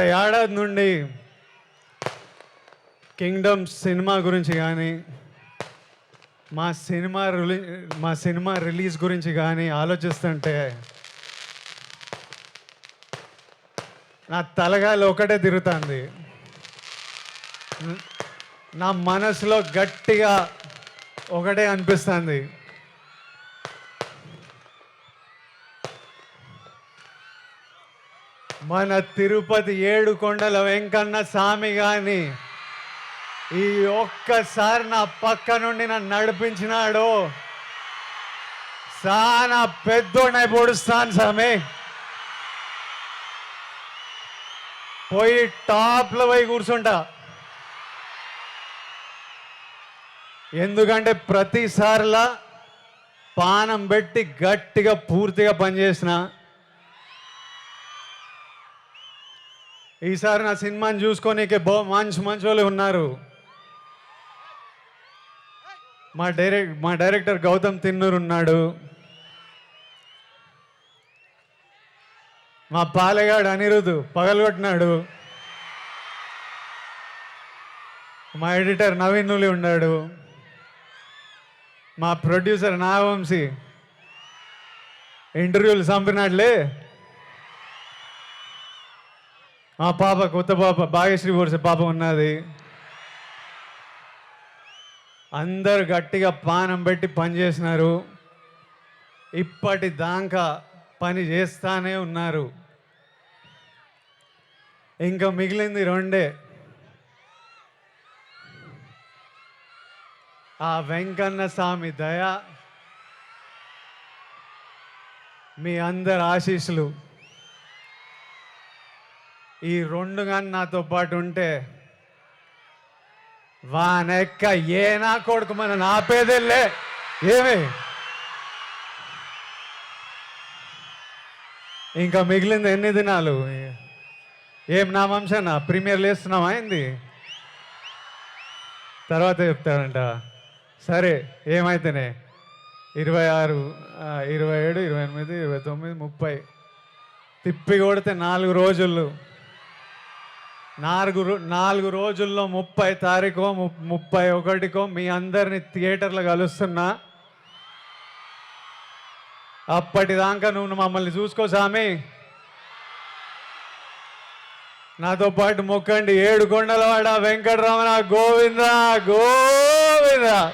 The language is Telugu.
ఏడాది నుండి కింగ్డమ్ సినిమా గురించి కానీ మా సినిమా రిలీ మా సినిమా రిలీజ్ గురించి కానీ ఆలోచిస్తుంటే నా తలగాలి ఒకటే తిరుగుతుంది. నా మనసులో గట్టిగా ఒకటే అనిపిస్తుంది. మన తిరుపతి ఏడు కొండల వెంకన్న స్వామి కానీ ఈ ఒక్కసారి నా పక్క నుండి నన్ను నడిపించినాడు. సానా పెద్దోడై పొడుస్తాను స్వామి. పోయి టాప్లో పోయి కూర్చుంటా. ఎందుకంటే ప్రతిసారిలా పానం పెట్టి గట్టిగా పూర్తిగా పనిచేసిన ఈసారి నా సినిమాని చూసుకోనీకే బో మంచి మంచి వాళ్ళు ఉన్నారు. మా డైరెక్ట్ మా డైరెక్టర్ గౌతమ్ తిన్నూరు ఉన్నాడు. మా పాలెగాడు అనిరుద్ధు పగలగొట్టినాడు మా ఎడిటర్ నవీన్ నులి ఉన్నాడు. మా ప్రొడ్యూసర్ నాగవంశీ. ఇంటర్వ్యూలు చంపినాడులే. మా పాప కొత్త పాప భాగ్యశ్రీ వర్ష పాప ఉన్నది. అందరు గట్టిగా పానం పెట్టి పని చేసినారు. ఇప్పటి దాకా పని చేస్తానే ఉన్నారు. ఇంకా మిగిలింది రెండే. ఆ వెంకన్న స్వామి దయ మీ అందరి ఆశీస్సులు. ఈ రెండు కానీ నాతో పాటు ఉంటే వానెక్క ఏ నా కొడుకు మన నాపేదేలే ఏమి? ఇంకా మిగిలింది ఎన్ని దినాలు? ఏం నా వంశన? ప్రీమియర్ లేస్తున్నావా అయింది తర్వాత చెప్తాడంట సరే ఏమైతేనే? ఇరవై ఆరు ఇరవై ఏడు ఇరవై ఎనిమిది ఇరవై తొమ్మిది ముప్పై. తిప్పి కొడితే నాలుగు రోజులు. నాలుగు నాలుగు రోజుల్లో ముప్పై తారీఖు ముప్పై ఒకటికో మీ అందరిని థియేటర్లో కలుస్తున్నా. అప్పటిదాకా నువ్వు మమ్మల్ని చూసుకో సామి. నాతో పాటు మొక్కండి. ఏడు కొండలవాడ వెంకటరమణ గోవింద గోవింద.